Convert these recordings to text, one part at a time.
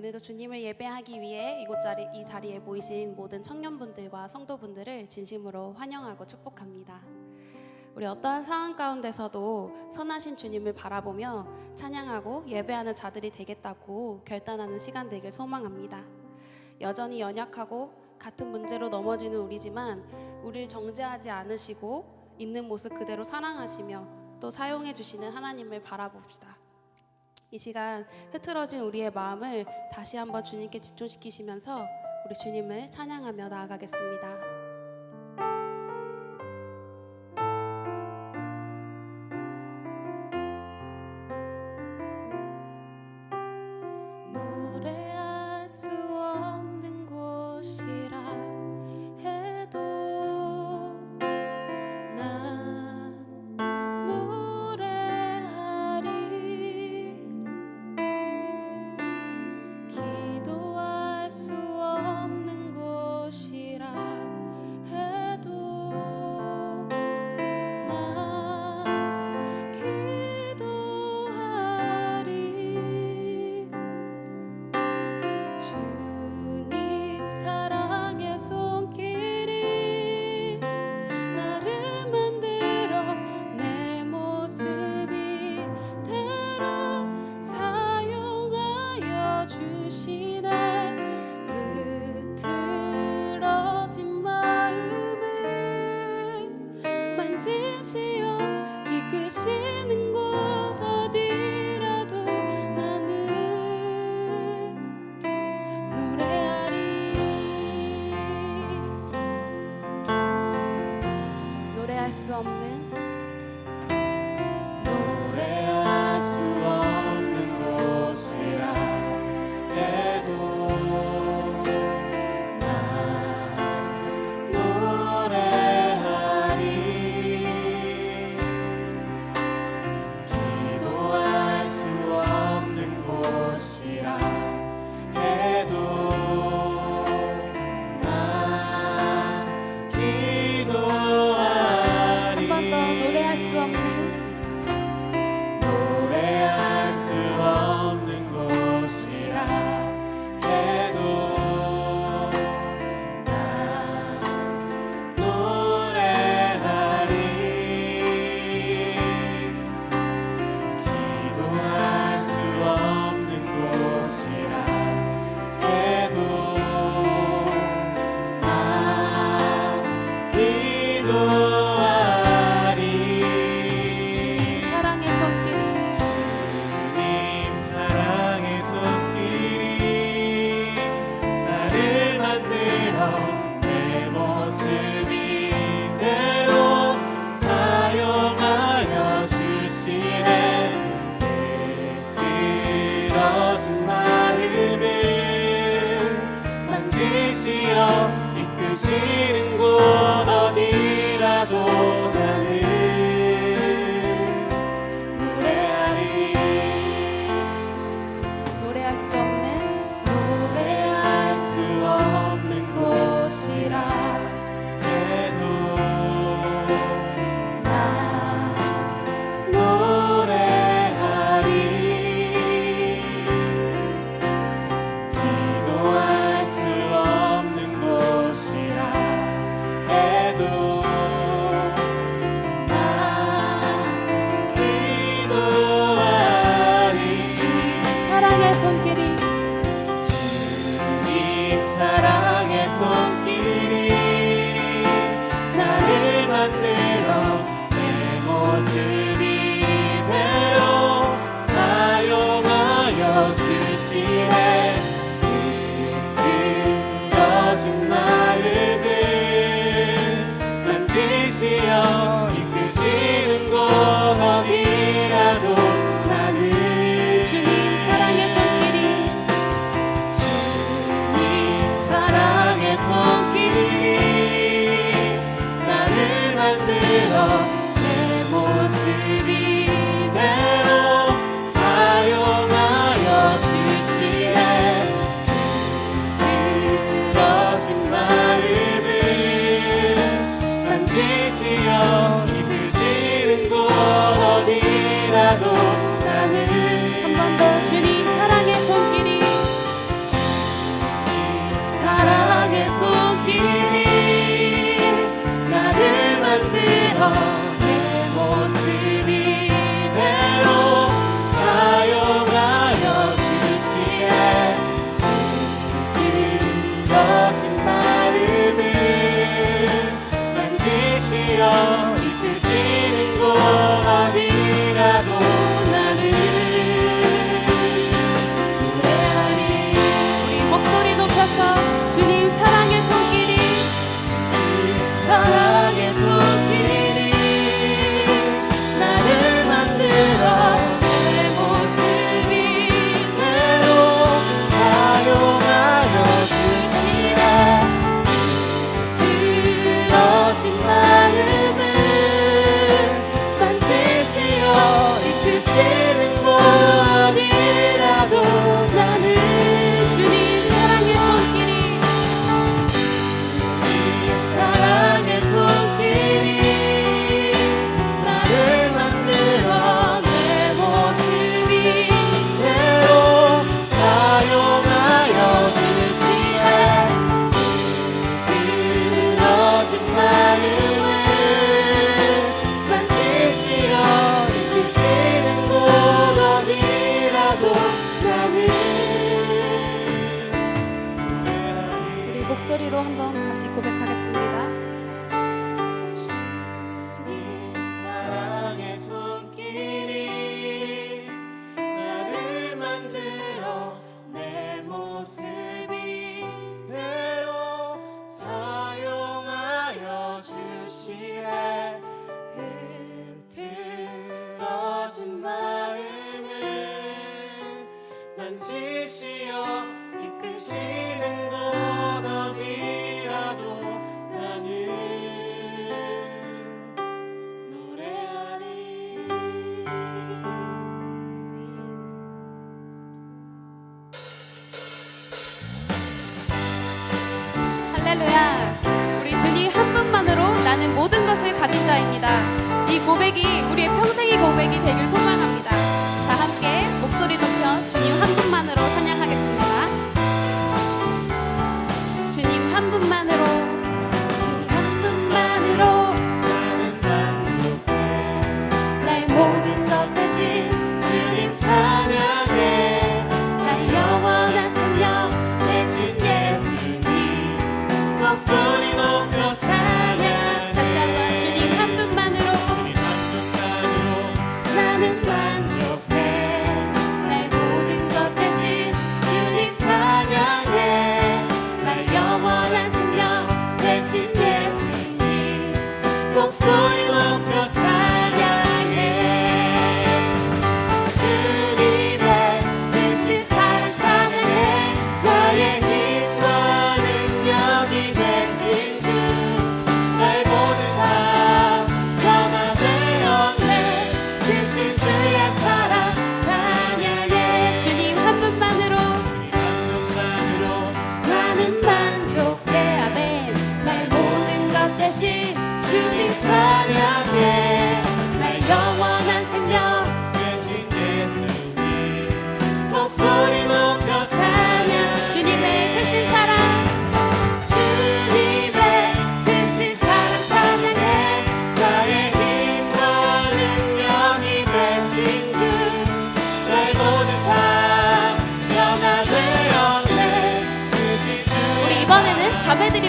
오늘도 주님을 예배하기 위해 이곳 자리 이 자리에 모이신 모든 청년분들과 성도분들을 진심으로 환영하고 축복합니다. 우리 어떠한 상황 가운데서도 선하신 주님을 바라보며 찬양하고 예배하는 자들이 되겠다고 결단하는 시간 되길 소망합니다. 여전히 연약하고 같은 문제로 넘어지는 우리지만 우리를 정죄하지 않으시고 있는 모습 그대로 사랑하시며 또 사용해 주시는 하나님을 바라봅시다. 이 시간 흐트러진 우리의 마음을 다시 한번 주님께 집중시키시면서 우리 주님을 찬양하며 나아가겠습니다. 내 모습 할렐루야. 우리 주님 한 분만으로 나는 모든 것을 가진 자입니다. 이 고백이 우리의 평생의 고백이 되길 소망합니다.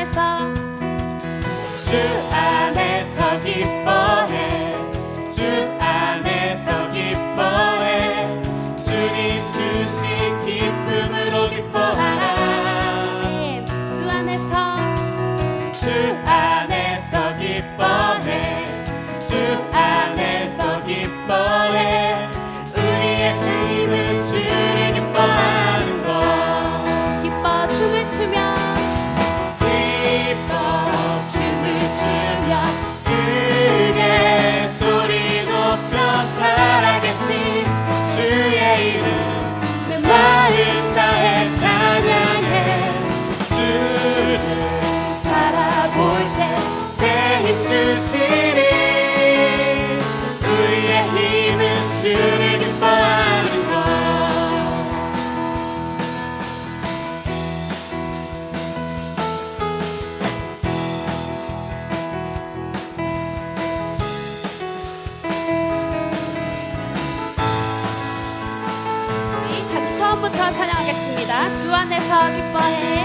esa 내가 기뻐해.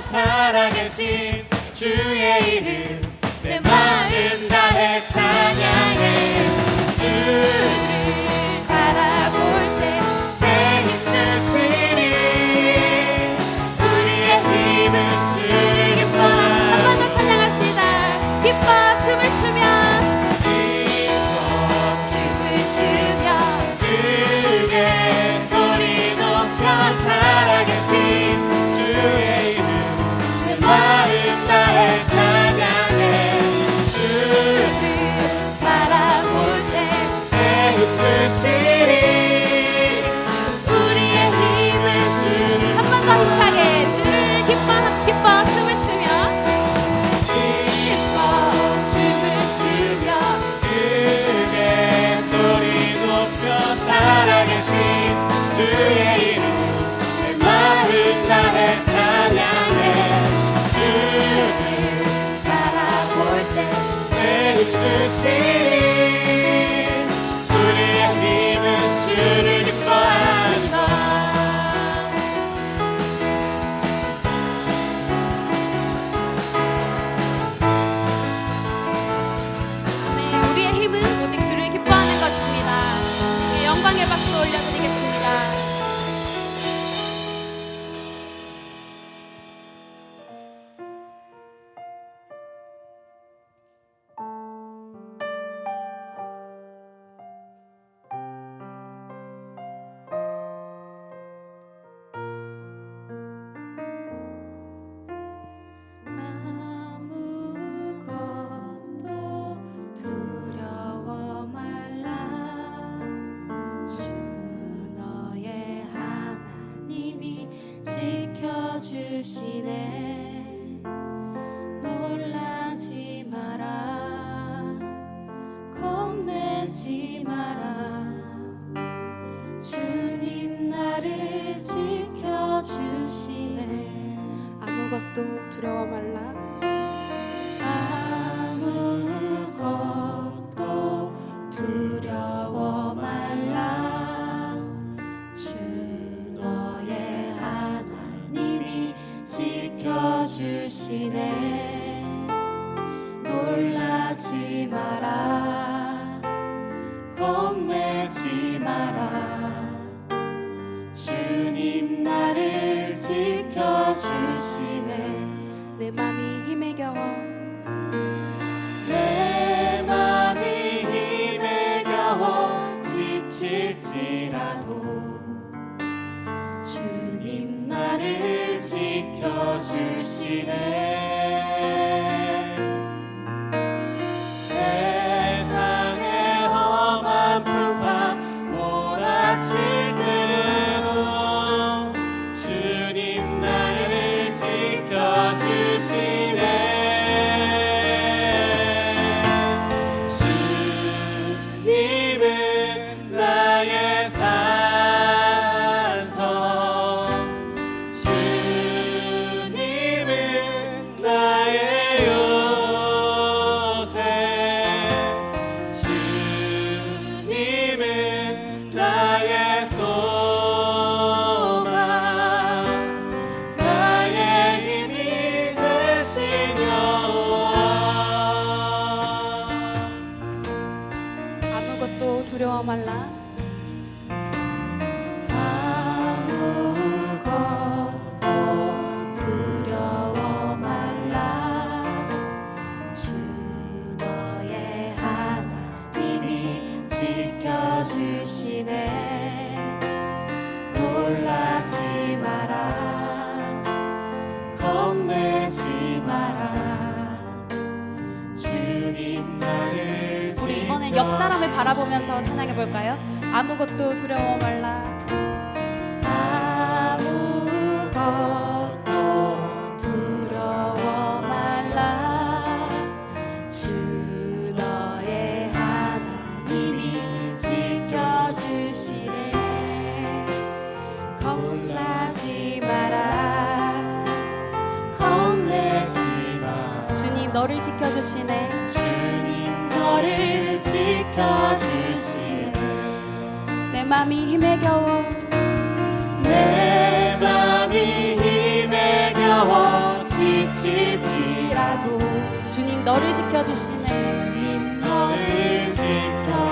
살아계신 주의 이름 내 마음 다해 찬양해. 주. しね。 또 두려워 말라. 바라보면서 찬양해 볼까요? 아무것도 두려워 말라. 마음이 힘에 겨워. 내 마음이 힘에 겨워 지치지라도 주님 너를 지켜주시네. 주님 너를 지켜.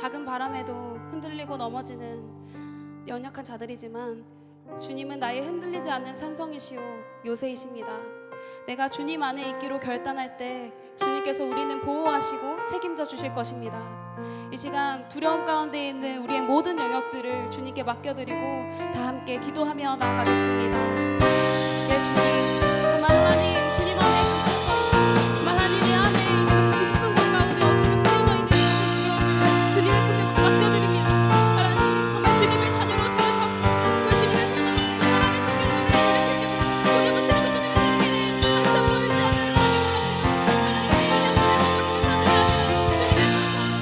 작은 바람에도 흔들리고 넘어지는 연약한 자들이지만 주님은 나의 흔들리지 않는 산성이시오 요새이십니다. 내가 주님 안에 있기로 결단할 때 주님께서 우리는 보호하시고 책임져 주실 것입니다. 이 시간 두려움 가운데 있는 우리의 모든 영역들을 주님께 맡겨드리고 다 함께 기도하며 나아가겠습니다. 예 주님